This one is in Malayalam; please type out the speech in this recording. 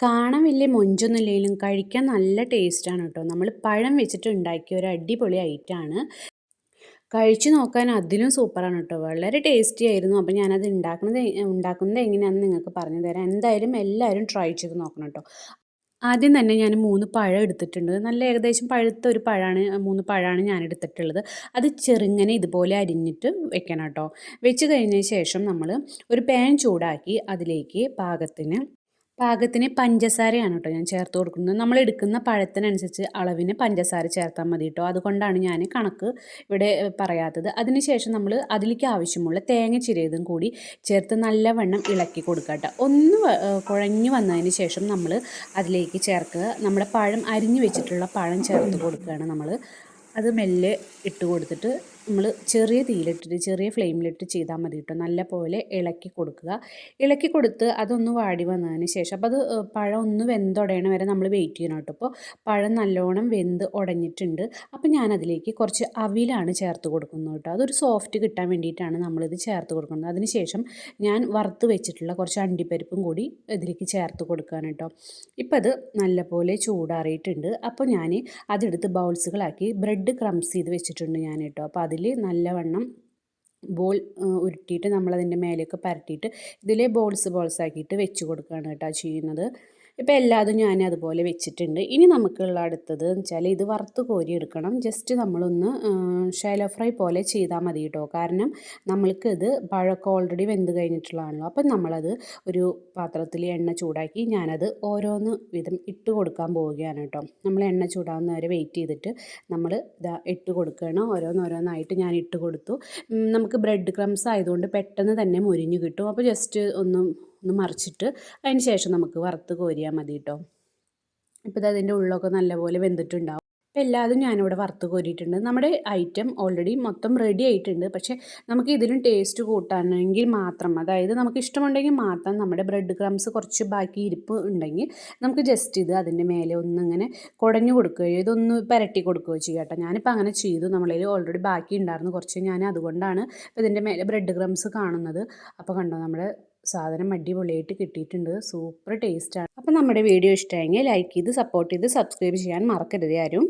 കാണാൻ വലിയ മൊഞ്ചൊന്നും ഇല്ലെങ്കിലും കഴിക്കാൻ നല്ല ടേസ്റ്റാണ് കേട്ടോ. നമ്മൾ പഴം വെച്ചിട്ട് ഉണ്ടാക്കിയ ഒരു അടിപൊളി ഐറ്റമാണ് കഴിച്ചു നോക്കാൻ അതിലും സൂപ്പറാണ് കേട്ടോ. വളരെ ടേസ്റ്റി ആയിരുന്നു. അപ്പോൾ ഞാനത് ഉണ്ടാക്കുന്നത് ഉണ്ടാക്കുന്നത് എങ്ങനെയാണെന്ന് നിങ്ങൾക്ക് പറഞ്ഞു തരാം. എന്തായാലും എല്ലാവരും ട്രൈ ചെയ്ത് നോക്കണം കേട്ടോ. ആദ്യം തന്നെ ഞാൻ മൂന്ന് പഴം എടുത്തിട്ടുണ്ട്. നല്ല ഏകദേശം പഴുത്ത ഒരു പഴമാണ് മൂന്ന് പഴമാണ് ഞാൻ എടുത്തിട്ടുള്ളത്. അത് ചെറുങ്ങനെ ഇതുപോലെ അരിഞ്ഞിട്ട് വെക്കണം കേട്ടോ. വെച്ച് കഴിഞ്ഞ ശേഷം നമ്മൾ ഒരു പാൻ ചൂടാക്കി അതിലേക്ക് പാകത്തിന് പാകത്തിന് പഞ്ചസാരയാണ് കേട്ടോ ഞാൻ ചേർത്ത് കൊടുക്കുന്നത്. നമ്മൾ എടുക്കുന്ന പഴത്തിനനുസരിച്ച് അളവിന് പഞ്ചസാര ചേർത്താൽ മതി കേട്ടോ അതുകൊണ്ടാണ് ഞാൻ കണക്ക് ഇവിടെ പറയാത്തത്. അതിനുശേഷം നമ്മൾ അതിലേക്ക് ആവശ്യമുള്ള തേങ്ങ ചിരിയതും കൂടി ചേർത്ത് നല്ലവണ്ണം ഇളക്കി കൊടുക്കുക കേട്ടോ ഒന്ന് കുഴഞ്ഞു വന്നതിന് ശേഷം നമ്മൾ അതിലേക്ക് ചേർക്കുക. നമ്മുടെ പഴം അരിഞ്ഞു വെച്ചിട്ടുള്ള പഴം ചേർത്ത് കൊടുക്കുകയാണ് നമ്മൾ. അത് മെല്ലെ ഇട്ട് കൊടുത്തിട്ട് നമ്മൾ ചെറിയ തീയിലിട്ടിട്ട് ചെറിയ ഫ്ലെയിമിലിട്ട് ചെയ്താൽ മതി കേട്ടോ നല്ല പോലെ ഇളക്കി കൊടുക്കുക. ഇളക്കി കൊടുത്ത് അതൊന്ന് വാടി വന്നതിന് ശേഷം അപ്പോൾ അത് പഴം ഒന്ന് വെന്തുടയണ വരെ നമ്മൾ വെയിറ്റ് ചെയ്യണം കേട്ടോ അപ്പോൾ പഴം നല്ലോണം വെന്ത് ഉടഞ്ഞിട്ടുണ്ട് അപ്പോൾ ഞാനതിലേക്ക് കുറച്ച് അവിലാണ് ചേർത്ത് കൊടുക്കുന്നത് കേട്ടോ അതൊരു സോഫ്റ്റ് കിട്ടാൻ വേണ്ടിയിട്ടാണ് നമ്മളിത് ചേർത്ത് കൊടുക്കുന്നത്. അതിന് ശേഷം ഞാൻ വറുത്ത് വെച്ചിട്ടുള്ള കുറച്ച് അണ്ടിപ്പരിപ്പും കൂടി ഇതിലേക്ക് ചേർത്ത് കൊടുക്കുകയാണ് കേട്ടോ ഇപ്പോൾ അത് നല്ലപോലെ ചൂടാറിയിട്ടുണ്ട്. അപ്പോൾ ഞാൻ അതെടുത്ത് ബൗൾസുകളാക്കി ബ്രെഡ് ക്രംസ് ചെയ്ത് വെച്ചിട്ടുണ്ട് ഞാൻ കേട്ടോ അപ്പോൾ അതിൽ നല്ലവണ്ണം ബോൾ ഉരുട്ടിയിട്ട് നമ്മളതിന്റെ മേലെയൊക്കെ പരട്ടിയിട്ട് ഇതിലെ ബോൾസ് ബോൾസ് ആക്കിയിട്ട് വെച്ച് കൊടുക്കുകയാണ് കേട്ടോ ചെയ്യുന്നത്. ഇപ്പോൾ എല്ലാതും ഞാൻ അതുപോലെ വെച്ചിട്ടുണ്ട്. ഇനി നമുക്കുള്ള അടുത്തത് എന്ന് വെച്ചാൽ ഇത് വറുത്ത് കോരി എടുക്കണം. ജസ്റ്റ് നമ്മളൊന്ന് ഷാലോ ഫ്രൈ പോലെ ചെയ്താൽ മതി കേട്ടോ കാരണം നമ്മൾക്ക് ഇത് പഴക്കം ഓൾറെഡി വെന്ത് കഴിഞ്ഞിട്ടുള്ളതാണല്ലോ. അപ്പം നമ്മളത് ഒരു പാത്രത്തിൽ എണ്ണ ചൂടാക്കി ഞാനത് ഓരോന്ന് വിധം ഇട്ട് കൊടുക്കാൻ പോവുകയാണ് കേട്ടോ നമ്മൾ എണ്ണ ചൂടാവുന്ന വരെ വെയിറ്റ് ചെയ്തിട്ട് നമ്മൾ ഇതാ ഇട്ട് കൊടുക്കുകയാണ് ഓരോന്നോരോന്നായിട്ട് ഞാൻ ഇട്ട് കൊടുത്തു. നമുക്ക് ബ്രെഡ് ക്രംസ് ആയതുകൊണ്ട് പെട്ടെന്ന് തന്നെ മുരിഞ്ഞ് കിട്ടും. അപ്പോൾ ജസ്റ്റ് ഒന്ന് ഒന്ന് മറിച്ചിട്ട് അതിന് ശേഷം നമുക്ക് വറുത്ത് കോരിയാൽ മതി കേട്ടോ ഇപ്പോൾ ഇത് അതിന്റെ ഉള്ളൊക്കെ നല്ലപോലെ വെന്തിട്ടുണ്ടാവും. അപ്പോൾ എല്ലാതും ഞാനിവിടെ വറുത്ത് കോരിയിട്ടുണ്ട്. നമ്മുടെ ഐറ്റം ഓൾറെഡി മൊത്തം റെഡി ആയിട്ടുണ്ട്. പക്ഷേ നമുക്ക് ഇതിലും ടേസ്റ്റ് കൂട്ടാണെങ്കിൽ മാത്രം അതായത് നമുക്ക് ഇഷ്ടമുണ്ടെങ്കിൽ മാത്രം നമ്മുടെ ബ്രെഡ് ക്രംസ് കുറച്ച് ബാക്കി ഇരിപ്പ് ഉണ്ടെങ്കിൽ നമുക്ക് ജസ്റ്റ് ഇത് അതിന്റെ മേലെ ഒന്നിങ്ങനെ കുടഞ്ഞു കൊടുക്കുകയോ ഇതൊന്ന് പരട്ടി കൊടുക്കുകയോ ചെയ്യാം കേട്ടോ. ഞാനിപ്പോൾ അങ്ങനെ ചെയ്തു. നമ്മളിൽ ഓൾറെഡി ബാക്കി ഉണ്ടായിരുന്നു. കുറച്ച് ഞാൻ അതുകൊണ്ടാണ് ഇതിന്റെ മേലെ ബ്രെഡ് ക്രംസ് കാണുന്നത്. അപ്പോൾ കണ്ടോ നമ്മുടെ സാധനം അടിപൊളിയായിട്ട് കിട്ടിയിട്ടുണ്ട്. സൂപ്പർ ടേസ്റ്റാണ്. അപ്പോൾ നമ്മുടെ വീഡിയോ ഇഷ്ടമായെങ്കിൽ ലൈക്ക് ചെയ്ത് സപ്പോർട്ട് ചെയ്ത് സബ്സ്ക്രൈബ് ചെയ്യാൻ മറക്കരുത് ആരും.